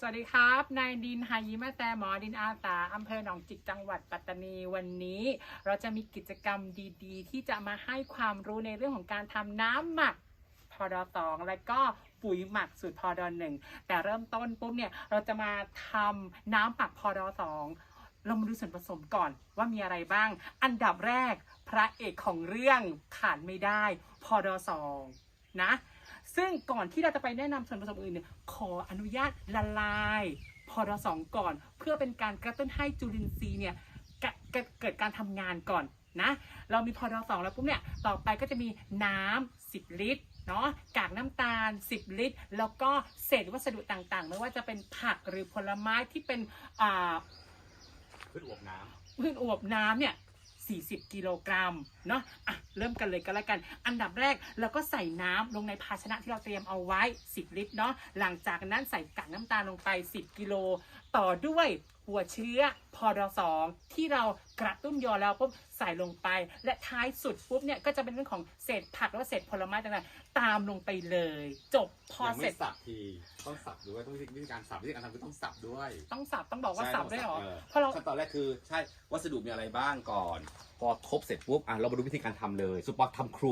สวัสดีครับ นายดินหายิมะแต่หมอดินอาสาอำเภอหนองจิกจังหวัดปัตตานีวันนี้ เราจะมีกิจกรรมดีๆ ที่จะมาให้ความรู้ในเรื่องของการทำน้ำหมักพอดอสองและก็ปุ๋ยหมักสูตรพอดอหนึ่งแต่เริ่มต้นปุ๊บเนี่ยเราจะมาทำน้ำหมักพอดอสองเรามาดูส่วนผสมก่อนว่ามีอะไรบ้าง อันดับแรกพระเอกของเรื่องขาดไม่ได้พอดอสองนะ ซึ่งก่อนที่เราจะไปแนะนำส่วนผสมอื่นเนี่ยขออนุญาตละลายพอดสองก่อน เพื่อเป็นการกระตุ้นให้จุลินทรีย์เนี่ยกะกะเกิดการทำงานก่อนนะ เรามีพอดสองแล้วปุ๊บเนี่ยต่อไปก็จะมีน้ำ10 ลิตรเนาะกากน้ำตาล 10 ลิตร แล้วก็เศษวัสดุต่างๆ ไม่ว่าจะเป็นผักหรือผลไม้ที่เป็นอ่าพืชอวบน้พืชอวบน้ำเนี่ย 40 กิโลกรัมเนาะอะเริ่มกันเลยก็แล้วกัน อันดับแรกเราก็ใส่น้ำลงในภาชนะที่เราเตรียมเอาไว้ 10 ลิตรเนาะหลังจากนั้นใส่กากน้ำตาลลงไป 10 กิโล ต่อด้วยหัวเชื้อ พอดสองที่เรากระตุ้นยอแล้วปุ๊บใส่ลงไป และท้ายสุดปุ๊บเนี่ยก็จะเป็นเรื่องของเศษผักแล้วก็เศษผลไม้ต่างๆตามลงไปเลย จบพำอยังเสร็ไม่จ สับทีต้องสับด้วยต้องวิธีการสับวิธีการทำคือต้องสับด้วยต้องสับต้องบอกว่าใช่สับด้วยเหรอต้งเพราะเรา ขั้นตอนแรกคือใช่วัสดุมีอะไรบ้างก่อน พอครบเสร็จปุ๊บอะเรามาดูวิธีการทำเลย สุปอกทำครัว